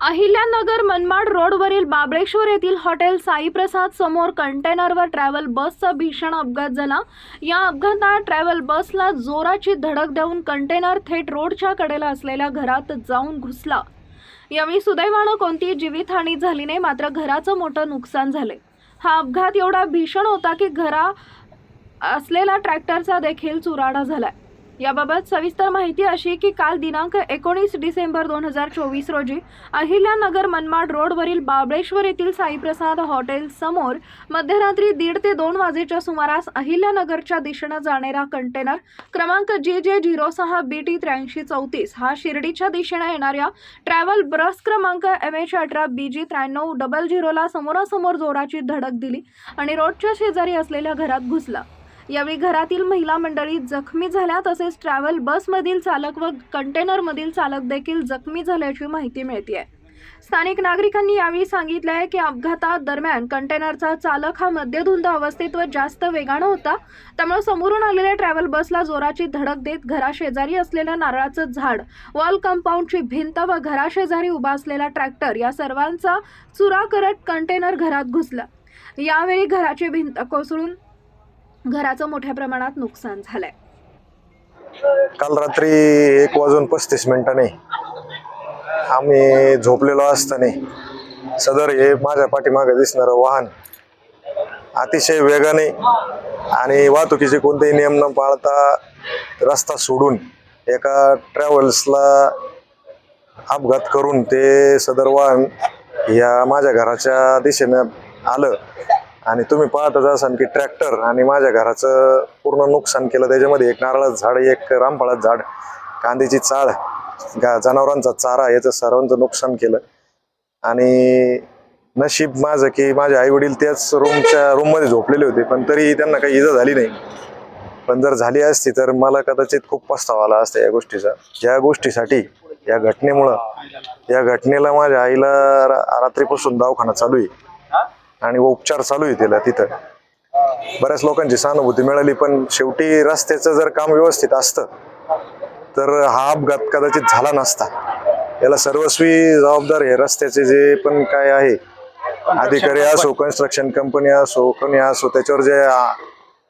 अहिल्यानगर मनमाड रोडवरील बाबळेश्वर येथील हॉटेल साईप्रसाद समोर कंटेनरवर ट्रॅव्हल बसचा भीषण अपघात झाला. या अपघातात ट्रॅव्हल बसला जोराची धडक देऊन कंटेनर थेट रोडच्या कडेला असलेल्या घरात जाऊन घुसला. यावेळी सुदैवानं कोणतीही जीवितहानी झाली नाही मात्र घराचं मोठं नुकसान झाले हा अपघात एवढा भीषण होता की घरा असलेला ट्रॅक्टरचा देखील चुराडा झालाय. याबाबत सविस्तर माहिती अशी की काल दिनांक एकोणीस डिसेंबर दोन हजार चोवीस रोजी अहिल्यानगर मनमाड रोडवरील बाबळेश्वर येथील साईप्रसाद हॉटेल समोर मध्यरात्री दीड ते दोन वाजेच्या सुमारास अहिल्यानगरच्या दिशेनं जाणारा कंटेनर क्रमांक जे जे झिरो सहा बी टी त्र्याऐंशी चौतीस हा शिर्डीच्या दिशेनं येणाऱ्या ट्रॅव्हल बस क्रमांक एम एच अठरा बी जी त्र्याण्णव डबल झिरोला समोरासमोर जोराची धडक दिली आणि रोडच्या शेजारी असलेल्या घरात घुसला. यावेळी घरातील महिला मंडळी जखमी झाल्या तसेच ट्रॅव्हल बसमधील चालक व कंटेनरमधील चालक देखील जखमी झाल्याची माहिती मिळते स्थानिक नागरिकांनी यावेळी सांगितलं आहे की अपघातात दरम्यान कंटेनरचा चालक हा मद्यधुंद अवस्थेत व जास्त वेगानं होता. त्यामुळे समोरून आलेल्या ट्रॅव्हल बसला जोराची धडक देत घराशेजारी असलेलं नारळाचं झाड वॉल कंपाऊंडची भिंत व घराशेजारी उभा असलेला ट्रॅक्टर या सर्वांचा चुरा करत कंटेनर घरात घुसला. यावेळी घराची भिंत कोसळून घराचं मोठ्या प्रमाणात नुकसान झालंय. काल रात्री एक वाजून पस्तीस मिनिटांनी आम्ही झोपलेलो असताना सदर हे माझ्या पाठीमागे दिसणारं वाहन अतिशय वेगाने आणि वाहतुकीचे कोणतेही नियम न पाळता रस्ता सोडून एका ट्रॅव्हल्सला अपघात करून ते सदर वाहन या माझ्या घराच्या दिशेनं आलं. आणि तुम्ही पाहतच असाल की ट्रॅक्टर आणि माझ्या घराचं पूर्ण नुकसान केलं. त्याच्यामध्ये एक नारळाचं झाड एक रामफळाचं झाड कांद्याची चाळ गा जनावरांचा चारा याचं सर्वांचं नुकसान केलं. आणि नशीब माझं की माझे आई वडील त्याच रूमच्या रूममध्ये झोपलेले होते पण तरी त्यांना काही इजा झाली नाही. पण जर झाली असती तर मला कदाचित खूप पस्ताव आला असता या गोष्टीचा. या गोष्टीसाठी या घटनेमुळं या घटनेला माझ्या आईला रात्रीपासून दवाखाना चालू आहे. आणि उपचार चालू आहे तिला तिथं. बऱ्याच लोकांची सहानुभूती मिळाली पण शेवटी रस्त्याचं जर काम व्यवस्थित असतं तर हा अपघात कदाचित झाला नसता. याला सर्वस्वी जबाबदार आहे रस्त्याचे जे पण काय आहे अधिकारी असो कन्स्ट्रक्शन कंपनी असो कोणी असो त्याच्यावर जे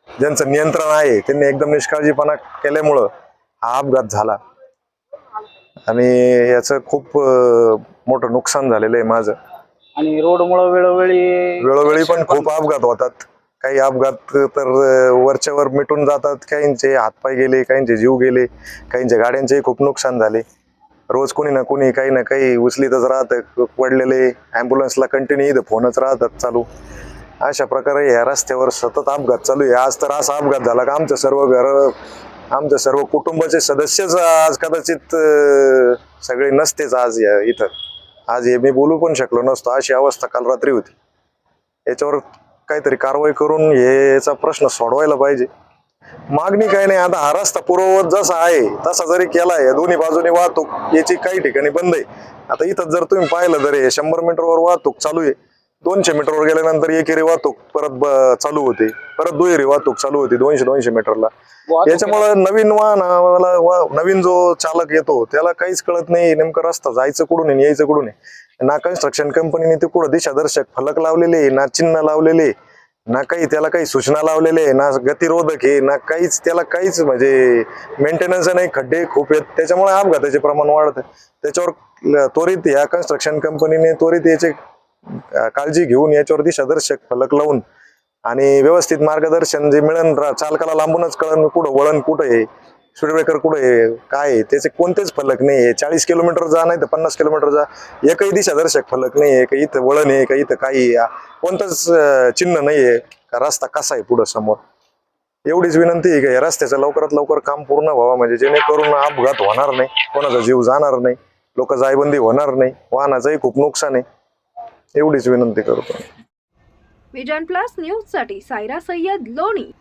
ज्यांचं नियंत्रण आहे त्यांनी एकदम निष्काळजीपणा केल्यामुळं हा अपघात झाला. आणि याचं खूप मोठं नुकसान झालेलं आहे माझं. आणि रोडमुळं वेळोवेळी वेळोवेळी पण खूप अपघात होतात. काही अपघात तर वरच्यावर मिटून जातात. काहींचे हातपाय गेले काहींचे जीव गेले काहींच्या गाड्यांचेही खूप नुकसान झाले. रोज कोणी ना कोणी काही ना काही उचलीतच राहतं. पडलेले ॲम्ब्युलन्सला कंटिन्यू इथं फोनच राहतात चालू. अशा प्रकारे या रस्त्यावर सतत अपघात चालू आहे. आज तर असा अपघात झाला का आमचं सर्व घर आमच्या सर्व कुटुंबाचे सदस्यच आज कदाचित सगळे नसतेच आज या इथं. आज हे मी बोलू पण शकलो नसतो. अशी अवस्था काल रात्री होती. याच्यावर काहीतरी कारवाई करून हे याचा प्रश्न सोडवायला पाहिजे. मागणी काही नाही. आता हा रस्ता पूर्ववत जसा आहे तसा जरी केला आहे दोन्ही बाजूने वाहतूक याची काही ठिकाणी बंद आहे. आता इथं जर तुम्ही पाहिलं तर हे शंभर मीटरवर वाहतूक चालू आहे. दोनशे मीटरवर गेल्यानंतर एकेरी वाहतूक परत चालू होते. परत दुहेरी वाहतूक चालू होती दोनशे दोनशे मीटरला. याच्यामुळं नवीन वाहनाला वा- नवीन जो चालक येतो त्याला काहीच कळत नाही नेमकं रस्ता जायचं कुठून यायचं कुठून आहे. ना कन्स्ट्रक्शन कंपनीने ते कुठं दिशादर्शक फलक लावलेले ना चिन्ह लावलेले ना काही त्याला काही सूचना लावलेले ना गतिरोधक आहे ना काहीच त्याला काहीच म्हणजे मेंटेनन्स नाही खड्डे खूप आहेत. त्याच्यामुळे अपघाताचे प्रमाण वाढत. त्याच्यावर त्वरित या कन्स्ट्रक्शन कंपनीने त्वरित याचे काळजी घेऊन याच्यावर दिशादर्शक फलक लावून आणि व्यवस्थित मार्गदर्शन जे मिळन रा- चालकाला लांबूनच कळण कुठं वळण कुठं आहे स्पीड ब्रेकर कुठं आहे काय आहे त्याचे कोणतेच फलक नाही आहे. चाळीस किलोमीटर जा नाही तर पन्नास किलोमीटर जा. एकही दिशादर्शक फलक नाही आहे का इथं वळण आहे का इथं काही कोणतंच चिन्ह नाही आहे. का रस्ता कसा आहे पुढं समोर? एवढीच विनंती आहे का या रस्त्याचं लवकरात लवकर काम पूर्ण व्हावं म्हणजे जेणेकरून अपघात होणार नाही कोणाचा जीव जाणार नाही लोक जायबंदी होणार नाही वाहनाचंही खूप नुकसान आहे. एवढीच विनंती करतो. विजन प्लस न्यूजसाठी सायरा सय्यद लोणी.